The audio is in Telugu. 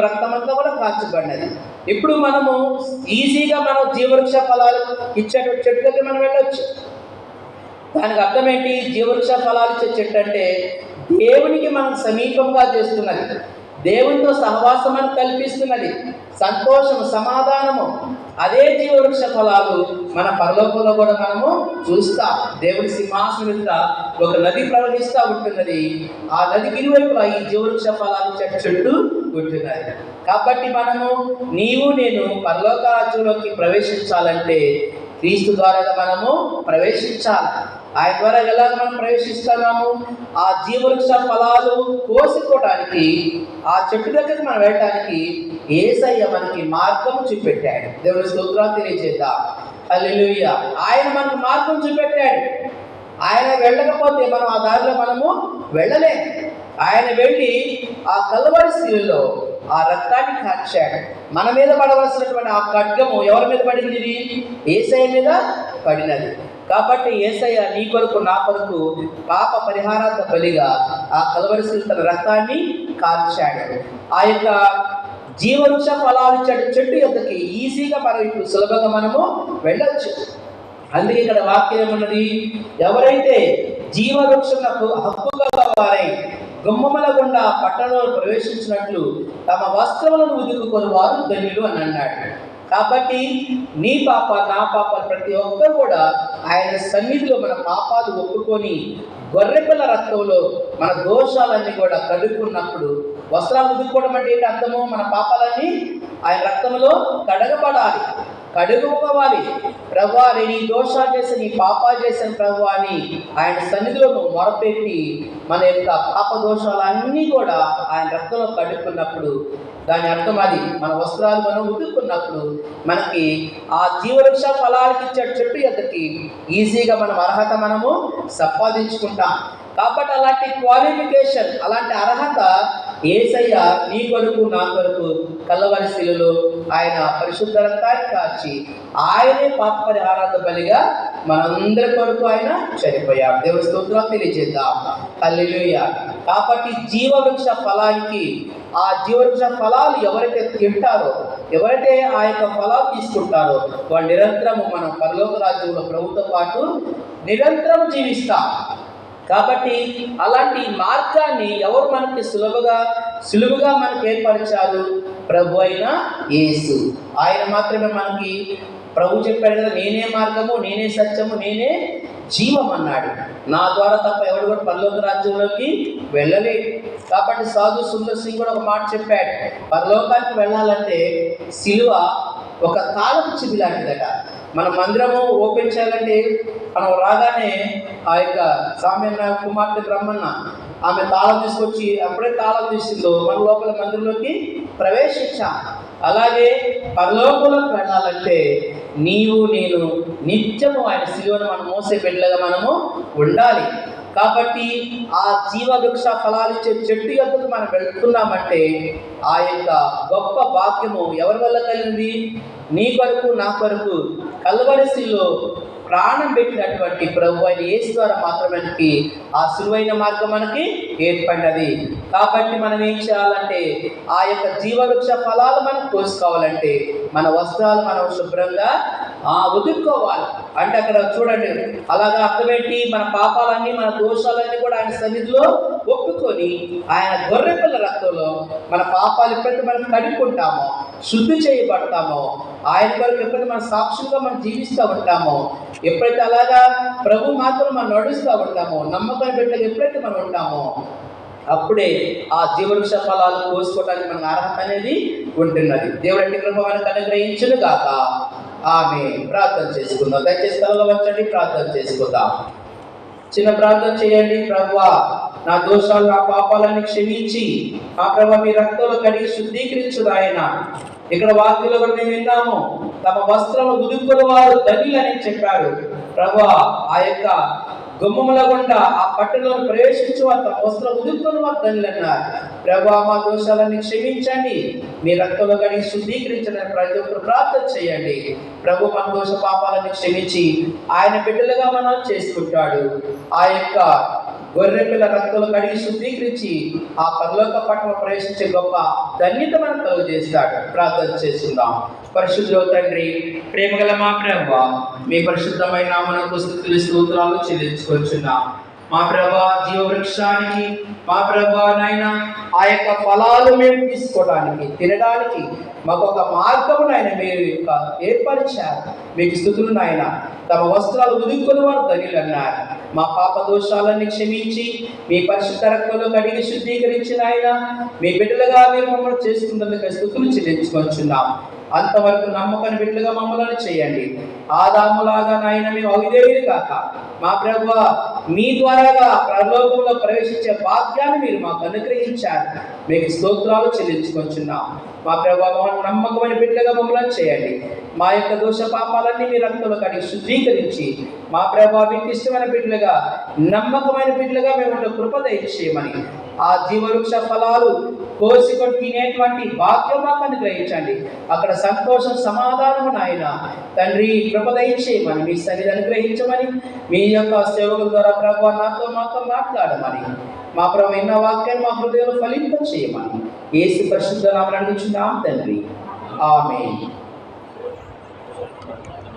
రక్తమంతా కూడా కాల్చబడినది. ఇప్పుడు మనము ఈజీగా మనం జీవవృక్ష ఫలాలు ఇచ్చేటువంటి చెట్టు దగ్గర మనం వెళ్ళొచ్చు. దానికి అర్థం ఏంటి? జీవవృక్ష ఫలాలు ఇచ్చే చెట్టు అంటే దేవునికి మనం సమీపంగా చేస్తున్నది. దేవునితో సహవాసం అని కల్పిస్తున్నది. సంతోషము సమాధానము అదే జీవవృక్ష ఫలాలు మన పరలోకంలో కూడా మనము చూస్తాం. దేవుని సింహాసనం మీద ఒక నది ప్రవహిస్తూ ఉంటున్నది. ఆ నదికి ఇరువైపులా ఈ జీవవృక్ష ఫలాలు ఇచ్చే చెట్టు ఉంటున్నాయి. కాబట్టి మనము నీవు నేను పరలోక రాజ్యంలోకి ప్రవేశించాలంటే క్రీస్తు ద్వారా మనము ప్రవేశించాలి? ఆయన ద్వారా ఎలా మనం ప్రవేశిస్తున్నాము? ఆ జీవవృక్ష ఫలాలు కోసుకోవడానికి ఆ చెట్టు దగ్గరికి మనం వెళ్ళడానికి ఏసయ్య మనకి మార్గం చూపెట్టాడు. దేవుని స్తోత్రాలు తెలియజేద్దాం. హల్లెలూయా. ఆయన మనకు మార్గం చూపెట్టాడు. ఆయన వెళ్ళకపోతే మనం ఆ దారిలో మనము వెళ్ళలేము ఆయన వెళ్ళి ఆ కలవరి శిలువలో ఆ రక్తాన్ని కాచాడు. మన మీద పడవలసినటువంటి ఆ ఖడ్గము ఎవరి మీద పడింది ఇది? ఏసఐ మీద పడినది. కాబట్టి ఏసయ్య నీ కొరకు నా కొరకు పాప పరిహారార్థ బలిగా ఆ కలవరి తన రక్తాన్ని కాల్చాడు ఆ యొక్క జీవవృక్ష ఫలాలు చెట్టు చెట్టు యొక్కకి ఈజీగా మనం ఇప్పుడు సులభంగా మనము వెళ్ళొచ్చు. అందుకే ఇక్కడ వాక్యం ఏమున్నది? ఎవరైతే జీవవృక్షం హక్కు గల వారై గుమ్మముల గుండా పట్టణంలో ప్రవేశించినట్లు తమ వస్త్రములను ఉదుకుకొని వారు ధన్యులు అని అన్నాడు. కాబట్టి నీ పాప నా పాప ప్రతి ఒక్కరు కూడా ఆయన సన్నిధిలో మన పాపాలు ఒప్పుకొని గొర్రెపిల్ల రక్తంలో మన దోషాలన్నీ కూడా కడుక్కున్నప్పుడు వస్త్రాలు ఉదుక్కోవడం అంటే ఏంటి అర్థము? మన పాపాలన్నీ ఆయన రక్తంలో కడగబడాలి. కడుగుకోవాలి ప్రభా నేను ఈ దోషాలు చేసి నీ పాపాలు చేసిన ప్రభు అని ఆయన సన్నిధిలో నువ్వు మొరపెట్టి మన యొక్క పాప దోషాలన్నీ కూడా ఆయన రక్తంలో కడుక్కున్నప్పుడు దాని అర్థం అది మన వస్త్రాలు మనం ఉతుక్కున్నప్పుడు మనకి ఆ జీవవృక్ష ఫలాలకి ఇచ్చే చెట్టు ఎద్దకి ఈజీగా మనం అర్హత మనము సంపాదించుకుంటాం. కాబట్టి అలాంటి క్వాలిఫికేషన్ అలాంటి అర్హత ఏసయ్య నీ కొరకు నా కొరకు కల్లవరి శిలలో ఆయన పరిశుద్ధ రక్తాన్ని కాచి ఆయనే పాప పరిహారార్థ బలిగా మనందరి కొరకు ఆయన చనిపోయాడు. దేవుని స్తోత్రం తెలియజేద్దాం. హల్లెలూయా. కాబట్టి జీవవృక్ష ఫలానికి ఆ జీవవృక్ష ఫలాలు ఎవరైతే తింటారో ఎవరైతే ఆ యొక్క ఫలాలు తీసుకుంటారో వాళ్ళు నిరంతరము మనం పరలోక రాజ్యంలో ప్రభుత్వ పాటు నిరంతరం జీవిస్తాం కాబట్టి అలాంటి మార్గాన్ని ఎవరు మనకి సులభగా సులువుగా మనకి ఏర్పరిచారు? ప్రభు అయిన యేసు. ఆయన మాత్రమే మనకి ప్రభు చెప్పాడు కదా నేనే మార్గము నేనే సత్యము నేనే జీవం అన్నాడు. నా ద్వారా తప్ప ఎవడు కూడా పరలోక రాజ్యంలోకి వెళ్ళలేదు. కాబట్టి సాధు సుందర్ సింగ్ కూడా ఒక మాట చెప్పాడు. పరలోకానికి వెళ్ళాలంటే సిలువ ఒక తాళపు చిబి లాంటిదట. మన మందిరము ఓపెన్ చేయాలంటే మనం రాగానే ఆ యొక్క సామ్యన్న కుమార్తె బ్రహ్మన్న ఆమె తాళం తీసుకొచ్చి అప్పుడే తాళం తీసిందో మన లోపల మందిరంలోకి ప్రవేశించాం. అలాగే పరలోకంలోకి వెళ్ళాలంటే నీవు నేను నిత్యము ఆయన శిలువను మనం మోసే బిడ్డగా మనము ఉండాలి. కాబట్టి ఆ జీవవృక్ష ఫలాలు ఇచ్చే చెట్టు ఎద్దుకు మనం వెళ్తున్నామంటే ఆ యొక్క గొప్ప భాగ్యము ఎవరి వల్ల కలిగింది? నీ కొరకు నా కొరకు. కల్వరిశిలో ప్రాణం పెట్టినటువంటి ప్రభు అయిన యేసు ద్వారా మాత్రమే ఆ సులువైన మార్గం మనకి ఏర్పడినది. కాబట్టి మనం ఏం చేయాలంటే ఆ యొక్క జీవవృక్ష ఫలాలు మనం కోసుకోవాలంటే మన వస్త్రాలు మనం శుభ్రంగా ఆ అంటే అక్కడ చూడండి అలాగా అర్థమేంటి? మన పాపాలన్నీ మన దోషాలన్నీ కూడా ఆయన సన్నిధిలో ఒప్పుకొని ఆయన గొర్రెపిల్ల రక్తంలో మన పాపాలు ఎప్పుడైతే మనం కడుక్కుంటామో శుద్ధి చేయబడతామో ఆయన కొరకు ఎప్పుడైతే మన సాక్షులుగా మనం జీవిస్తూ ఉంటామో ఎప్పుడైతే అలాగా ప్రభు మాత్రం మనం నడుస్తూ ఉంటామో నమ్మకం బిడ్డలు ఎప్పుడైతే మనం ఉంటామో అప్పుడే ఆ జీవవృక్ష ఫలాలు కోసుకోవడానికి మనకు అర్హత అనేది ఉంటున్నది. దేవుడి అంటే కృప మనకు అనుగ్రహించును కాక ఆమె ప్రార్థన చేసుకుందాం. దయచేసి తలలో వచ్చండి ప్రార్థన చేసుకుందాం. చిన్న ప్రార్థన చేయండి ప్రభువా నా దోషాలు నా పాపాలని క్షమించి ఆ ప్రభు మీ రక్తంలో కడిగి శుద్ధీకరించు ఆయన ఇక్కడ వాక్యంలో కూడా మేము విన్నాము తమ వస్త్రము ఉదుక్కుని వారు ధనిలని చెప్పారు. ప్రభు ఆ యొక్క గుమ్మముల గుండా ఆ పట్టణంలో ప్రవేశించి వద్ద వస్త్రం ఉదుక్కుని వారు ధనులు అన్నారు. ప్రభు మా దోషాలన్నీ క్షమించండి. మీ రక్తంలో కడిగి శుద్ధీకరించడానికి ప్రతి ఒక్కరు ప్రార్థన చేయండి. ప్రభు మన దోష పాపాలను క్షమించి ఆయన బిడ్డలుగా మనం చేసుకుంటాడు. ఆ యొక్క గొర్రె పిల్ల కడిగి శుద్ధీకరించి ఆ పరలోక పట్టణం ప్రవేశించే గొప్ప ధన్యత మనకు కలుగు చేస్తాడు ప్రార్థన చేసుకుందాం. పరిశుద్ధ తండ్రి ప్రేమగల మా ప్రేమ మీ పరిశుద్ధమైన మనకు స్థుతులు స్తోత్రాలు చెల్లించుకొచ్చున్నాం మా ప్రభా జీవ వృక్షానికి మా ప్రభా నాయన ఆ యొక్క ఫలాలు మేము తీసుకోవడానికి తినడానికి మాకు ఒక మార్గము నాయన మీరు యొక్క ఏర్పరిచారు. మీకు స్థుతులు నాయన. తమ వస్త్రాలు ఉదుక్కుని వారు దగ్గర అన్నారు. మా పాప దోషాలన్నీ క్షమించి మీ పరిశుద్ధ రక్తంలో కడిగి శుద్ధీకరించిన ఆయన మీ బిడ్డలుగా మీరు మమ్మల్ని చేసుకున్నందుకు స్థుతులు చెల్లించుకొచ్చున్నాం అంతవరకు నమ్మకని బిడ్డలుగా మమ్మల్ని చేయండి. ఆదాములాగా నాయన మేము అవిధేయులు కాక. మా ప్రభు మీ ద్వారాగా ప్రలోకంలో ప్రవేశించే భాగ్యాన్ని మీరు మాకు అనుగ్రహించారు. మీకు స్తోత్రాలు చెల్లించుకొచ్చున్నాం మా ప్రభావ నమ్మకమైన బిడ్డగా మమ్మల్ని చేయండి. మా యొక్క దోష పాపాలన్నీ మీ రక్తంలో కడిగి శుద్ధీకరించి మా ప్రభావ మీకు ఇష్టమైన బిడ్డలుగా నమ్మకమైన బిడ్డలుగా మేము ఉండే కృప దయచేయమని. ఆ జీవవృక్ష ఫలాలు కోసుకొని తినేటువంటి భాగ్యం మాకు అనుగ్రహించండి. అక్కడ సంతోషం సమాధానము నాయన. తండ్రి కృపదయించేయమని మీ సన్నిధి అనుగ్రహించమని మీ యొక్క సేవకుల ద్వారా ప్రభు నాతో మాతో మాట్లాడమని. మా ప్రభు ఎన్న వాక్యాన్ని మా హృదయంలో ఫలింప చేయమని ఏసు పరిశుద్ధ నామని అడుగుచున్నాం తండ్రి. ఆమె